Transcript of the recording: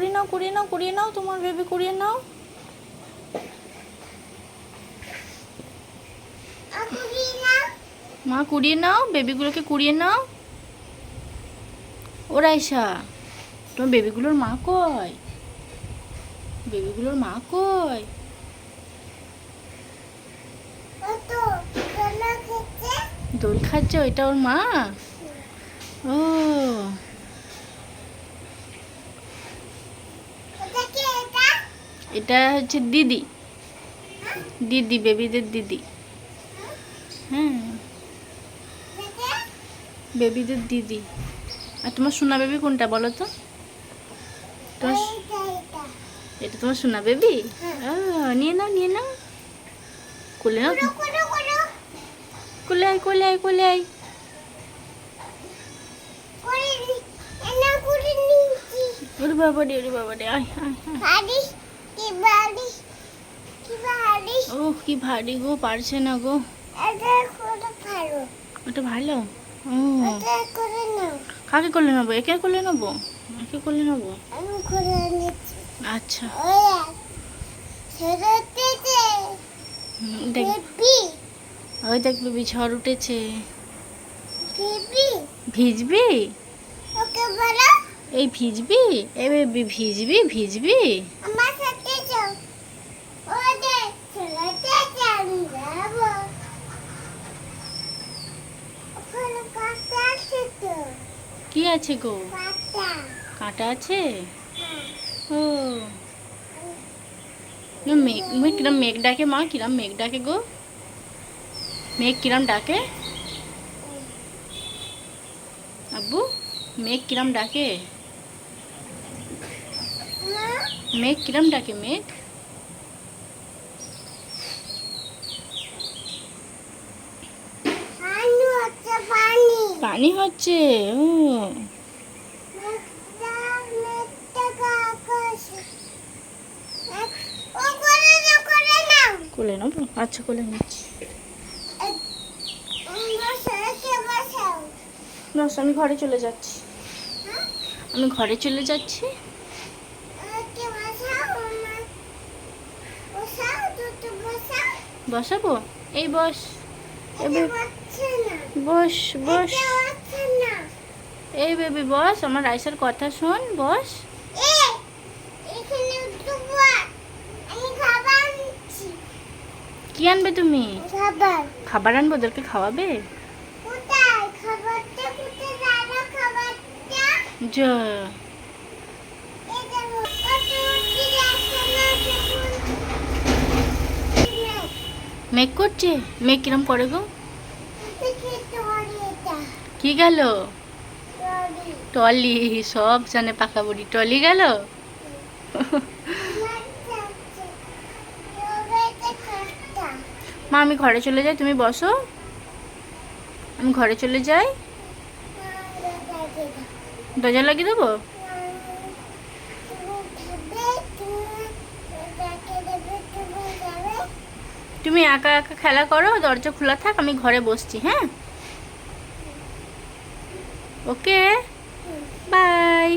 কুড়িয়ে নাও কুড়িয়ে নাও কুড়িয়ে নাও, তোমার বেবি কুড়িয়ে নাও। মা কুড়িয়ে নাও বেবিগুলোকে কুড়িয়ে নাও। ও রাইসা, তোমার বেবিগুলোর মা কয় বেবিগুলোর মা কয় দোল খাচ্ছে, ওইটা ওর মা? ও। এটা হচ্ছে দিদি। দিদি বেবিদের দিদি। হ্যাঁ বেবিদের দিদি। আর তোমার সোনা বেবি কোনটা বলো তো? তোমার এটা তোমার সোনা বেবি? নিয়ে নাও নিয়ে নাও। কোলে নাও কোলে আয় কোলে আয় কোলে আয়। ওরে বাবা রে ওরে বাবা রে আয় আয় আয়। ও কি ভারী? গো পারছে না গো। ওটা ভালো। ও। কাকে করলে নেব? একে করলে নেব? একে করলে নেব? আচ্ছা। ওই দেখ। বেবি। ঝড় উঠেছে ভিজবি? ওকে বলো। এই ভিজবি? এ বেবি ভিজবি ভিজবি আমার সাথে যাও ওদের চলাতে আমি যাব ওখানে কাঁটা আছে তো কি আছে গো? কাঁটা আছে। ও। মেঘ কিরম মেঘ ডাকে মা? কিরম মেঘ ডাকে গো? মেঘ কিরম ডাকে? আব্বু, মেঘ কিরম ডাকে? মেঘ কিরম ডাকে মেঘ পানি হচ্ছে পানি হচ্ছে কোলে নেব? আচ্ছা কোলে নিচ্ছি। নস আমি ঘরে চলে যাচ্ছি। আমি ঘরে চলে যাচ্ছি। বসাবো? এই বস, এবার বস বস। এই বেবি বস আমার রাইসার কথা শোন বস। কি আনবে তুমি? খাবার। আনব ওদেরকে খাওয়াবে? যা। মেঘ করছে? মেঘ কিরম করে গো? কি গেল? টলি। সব জানে পাকা বুড়ি। টলি গেল? মা আমি ঘরে চলে যাই তুমি বসো। আমি ঘরে চলে যাই। দরজা লাগিয়ে দেবো? তুমি একা একা খেলা করো দরজা খোলা থাক আমি ঘরে বসছি হ্যাঁ? Okay bye